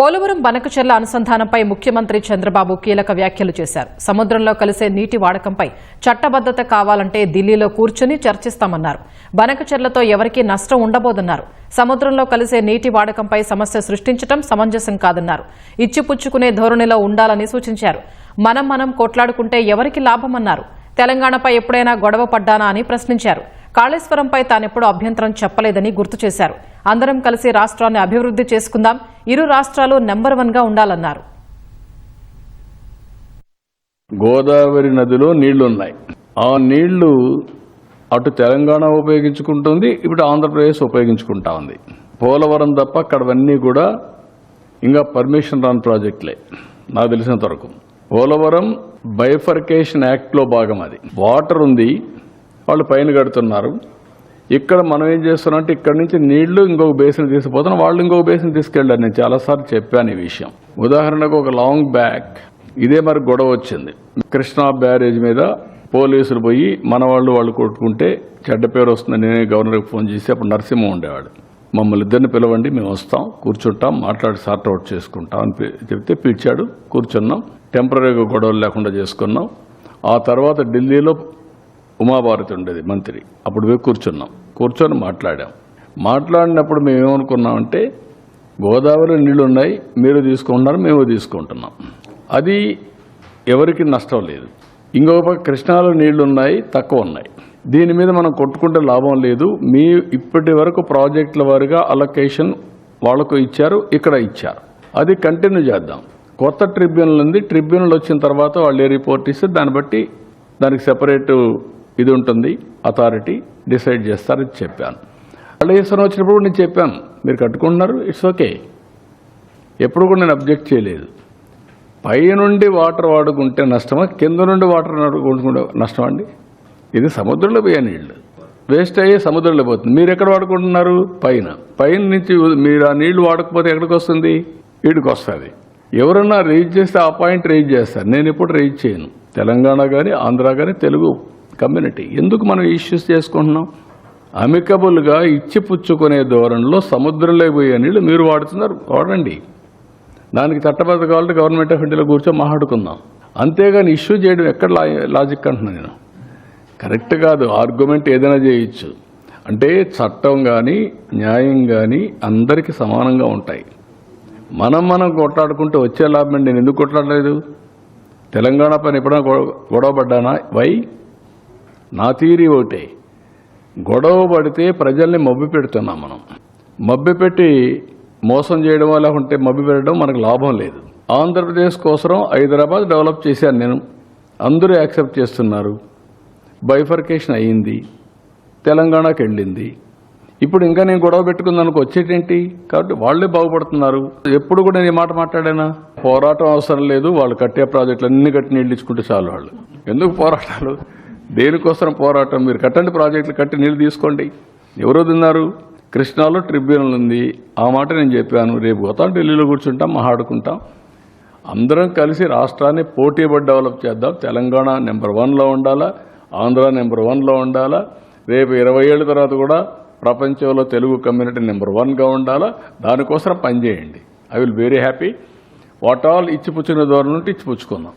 పోలవరం బనకచెర్ల అనుసంధానంపై ముఖ్యమంత్రి చంద్రబాబు కీలక వ్యాఖ్యలు చేశారు. సముద్రంలో కలిసే నీటి వాడకంపై చట్టబద్దత కావాలంటే ఢిల్లీలో కూర్చుని చర్చిస్తామన్నారు. బనకచెర్లతో ఎవరికీ నష్టం ఉండబోదన్నారు. సముద్రంలో కలిసే నీటి వాడకంపై సమస్య సృష్టించడం సమంజసం కాదన్నారు. ఇచ్చిపుచ్చుకునే ధోరణిలో ఉండాలని సూచించారు. మనం మనం కొట్లాడుకుంటే ఎవరికి లాభమన్నారు? తెలంగాణపై ఎప్పుడైనా గొడవ పడ్డానా అని ప్రశ్నించారు. కాళేశ్వరంపై తానెప్పుడు అభ్యంతరం చెప్పలేదని గుర్తు చేశారు. అందరం కలిసి రాష్ట్రాన్ని అభివృద్ధి చేసుకుందాం. ఇరు రాష్ట్రాలు నెంబర్ వన్గా ఉండాలన్నారు. గోదావరి నదిలో నీళ్ళున్నాయి. ఆ నీళ్ళు అటు తెలంగాణ ఉపయోగించుకుంటుంది ఇప్పుడు ఆంధ్రప్రదేశ్ ఉపయోగించుకుంటా ఉంది. పోలవరం తప్ప అక్కడవన్నీ కూడా ఇంకా పర్మిషన్ రాని ప్రాజెక్టులే. నాకు తెలిసినంత వరకు పోలవరం బైఫర్కేషన్ యాక్ట్లో భాగం అది. వాటర్ ఉంది వాళ్ళు పైన కడుతున్నారు. ఇక్కడ మనం ఏం చేస్తున్నాం అంటే ఇక్కడ నుంచి నీళ్ళు ఇంకొక బేసిన్ తీసుకుపోతున్నాం వాళ్ళు ఇంకొక బేసిన్ తీసుకెళ్ళారు నేను చాలాసార్లు చెప్పాను ఈ విషయం. ఉదాహరణకు ఒక లాంగ్ బ్యాక్ ఇదే మరి గొడవ వచ్చింది. కృష్ణా బ్యారేజ్ మీద పోలీసులు పోయి మన వాళ్ళు వాళ్ళు కొట్టుకుంటే చెడ్డ పేరు వస్తుంది. నేనే గవర్నర్కి ఫోన్ చేసి అప్పుడు నరసింహ ఉండేవాడు. మమ్మల్ని ఇద్దరిని పిలవండి మేము వస్తాం కూర్చుంటాం మాట్లాడి సార్ట్ అవుట్ చేసుకుంటాం అని చెప్తే పిలిచాడు. కూర్చున్నాం. టెంపరీగా గొడవలు లేకుండా చేసుకున్నాం. ఆ తర్వాత ఢిల్లీలో ఉమాభారతి ఉండేది మంత్రి. అప్పుడు పోయి కూర్చున్నాం. కూర్చొని మాట్లాడాం. మాట్లాడినప్పుడు మేము ఏమనుకున్నామంటే గోదావరి నీళ్ళు ఉన్నాయి మీరు తీసుకుంటున్నారు మేము తీసుకుంటున్నాం. అది ఎవరికి నష్టం లేదు. ఇంకొక పక్క కృష్ణాలో నీళ్ళు ఉన్నాయి తక్కువ ఉన్నాయి. దీని మీద మనం కొట్టుకుంటే లాభం లేదు. మీ ఇప్పటి వరకు ప్రాజెక్టుల వారిగా అలొకేషన్ వాళ్ళకు ఇచ్చారు ఇక్కడ ఇచ్చారు. అది కంటిన్యూ చేద్దాం. కొత్త ట్రిబ్యునల్ ఉంది ట్రిబ్యునల్ వచ్చిన తర్వాత వాళ్ళు ఏ రిపోర్ట్ ఇస్తే దాన్ని బట్టి దానికి సెపరేట్ ఇది ఉంటుంది అథారిటీ డిసైడ్ చేస్తారని చెప్పాను. కాళేశ్వరం వచ్చినప్పుడు కూడా నేను చెప్పాను మీరు కట్టుకుంటున్నారు ఇట్స్ ఓకే ఎప్పుడు కూడా నేను అబ్జెక్ట్ చేయలేదు. పై నుండి వాటర్ వాడుకుంటే నష్టమా కింద నుండి వాటర్ వాడుకుంటే నష్టమా అండి? ఇది సముద్రంలో పోయే నీళ్ళు. వేస్ట్ అయ్యే సముద్రంలో పోతుంది. మీరు ఎక్కడ వాడుకుంటున్నారు? పైన. పైన నుంచి మీరు ఆ నీళ్ళు వాడకపోతే ఎక్కడికి వస్తుంది? వీడికి వస్తుంది. ఎవరన్నా రీచ్ చేస్తే ఆ పాయింట్ రీచ్ చేస్తారు. నేను ఎప్పుడు రీచ్ చేయను. తెలంగాణ కానీ ఆంధ్ర కానీ తెలుగు కమ్యూనిటీ. ఎందుకు మనం ఇష్యూస్ చేసుకుంటున్నాం? అమికబుల్గా ఇచ్చి పుచ్చుకునే ధోరణిలో సముద్రంలో పోయే నీళ్ళు మీరు వాడుతున్నారు. వాడండి. దానికి చట్టబద్ధ కావాలంటే గవర్నమెంట్ ఆఫ్ ఇండియాలో కూర్చో మాట్లాడుకుందాం. అంతేగాని ఇష్యూ చేయడం ఎక్కడ లా లాజిక్ అంటున్నాను నేను. కరెక్ట్ కాదు. ఆర్గ్యుమెంట్ ఏదైనా చేయొచ్చు. అంటే చట్టం కానీ న్యాయం కానీ అందరికీ సమానంగా ఉంటాయి. మనం మనం కొట్లాడుకుంటే వచ్చే లాభం నేను ఎందుకు కొట్లాడలేదు? తెలంగాణ పైన ఎప్పుడైనా గొడవపడ్డానా వై? నా తీరి ఒకటే. గొడవ పడితే ప్రజల్ని మబ్బి పెడుతున్నాం మనం. మబ్బి పెట్టి మోసం చేయడం లేకుంటే మబ్బి పెట్టడం మనకు లాభం లేదు. ఆంధ్రప్రదేశ్ కోసం హైదరాబాద్ డెవలప్ చేశాను నేను. అందరూ యాక్సెప్ట్ చేస్తున్నారు. బైఫర్కేషన్ అయ్యింది. తెలంగాణకి వెళ్ళింది. ఇప్పుడు ఇంకా నేను గొడవ పెట్టుకుందానికి వచ్చేటేంటి? కాబట్టి వాళ్ళే బాగుపడుతున్నారు. ఎప్పుడు కూడా నేను మాట మాట్లాడానా? పోరాటం అవసరం లేదు. వాళ్ళు కట్టే ప్రాజెక్టులు అన్ని కట్టి నీళ్ళు ఇచ్చుకుంటే చాలు వాళ్ళు. ఎందుకు పోరాటాలు? దేనికోసం పోరాటం? మీరు కట్టండి ప్రాజెక్టులు కట్టి నీళ్ళు తీసుకోండి. ఎవరో తిన్నారు? కృష్ణాలో ట్రిబ్యునల్ ఉంది. ఆ మాట నేను చెప్పాను. రేపు పోతాం ఢిల్లీలో కూర్చుంటాం మాట్లాడుకుంటాం అందరం కలిసి రాష్ట్రాన్ని పోటీపడి డెవలప్ చేద్దాం. తెలంగాణ నెంబర్ వన్లో ఉండాలా? ఆంధ్ర నెంబర్ వన్లో ఉండాలా? రేపు ఇరవై ఏళ్ళ తర్వాత కూడా ప్రపంచంలో తెలుగు కమ్యూనిటీ నెంబర్ వన్గా ఉండాలా? దానికోసం పనిచేయండి. I will very happy. What all ఇచ్చిపుచ్చిన ద్వారా నుండి ఇచ్చిపుచ్చుకుందాం.